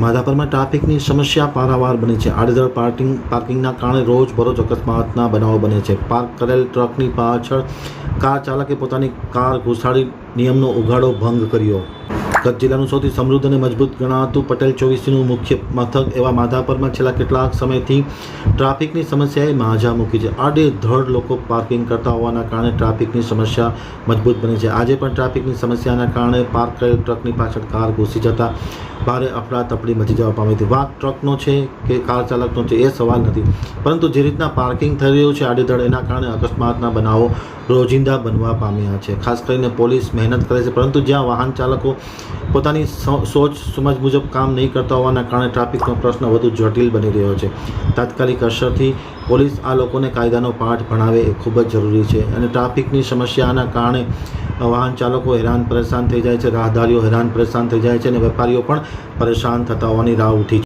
માધાપરમાં ટ્રાફિકની સમસ્યા પારાવાર બની છે. આડેધડ પાર્કિંગ, પાર્કિંગના કારણે રોજ બરોજ અકસ્માતના બનાવો બને છે. પાર્ક કરેલ ટ્રકની પાછળ કાર ચાલકે પોતાની કાર ઘુસાડી નિયમનો ઉઘાડો ભંગ કર્યો. કચ્છ જિલ્લાનું સૌથી સમૃદ્ધ અને મજબૂત ગણાતું પટેલ ચોવીસીનું મુખ્ય મથક એવા માધાપરમાં છેલ્લા કેટલાક સમયથી ટ્રાફિકની સમસ્યાએ માજા મૂકી છે. આડેધડ લોકો પાર્કિંગ કરતા હોવાના કારણે ટ્રાફિકની સમસ્યા મજબૂત બની છે. આજે પણ ટ્રાફિકની સમસ્યાના કારણે પાર્ક કરેલ ટ્રકની પાછળ કાર ઘૂસી જતા ભારે અફડાતફડી મચી જવા પામી હતી વાત ટ્રકનો છે કે કાર ચાલકનો છે એ સવાલ નથી. પરંતુ જે રીતના પાર્કિંગ થઈ રહ્યું છે આડેધડ, એના કારણે અકસ્માતના બનાવો રોજિંદા બનવા પામ્યા છે. ખાસ કરીને પોલીસ મહેનત કરે છે, પરંતુ જ્યાં વાહન ચાલકો પોતાની સોચ સમજ મુજબ કામ નહીં કરતા હોવાના કારણે ટ્રાફિકનો પ્રશ્ન વધુ જટિલ બની રહ્યો છે. તાત્કાલિક અસરથી પોલીસ આ લોકોને કાયદાનો પાઠ ભણાવે એ ખૂબ જ જરૂરી છે અને ટ્રાફિકની સમસ્યાના કારણે વાહન ચાલકો હેરાન પરેશાન થઈ જાય છે, રાહદારીઓ હેરાન પરેશાન થઈ જાય છે અને વેપારીઓ પણ પરેશાન થતા હોવાની રાહ ઉઠી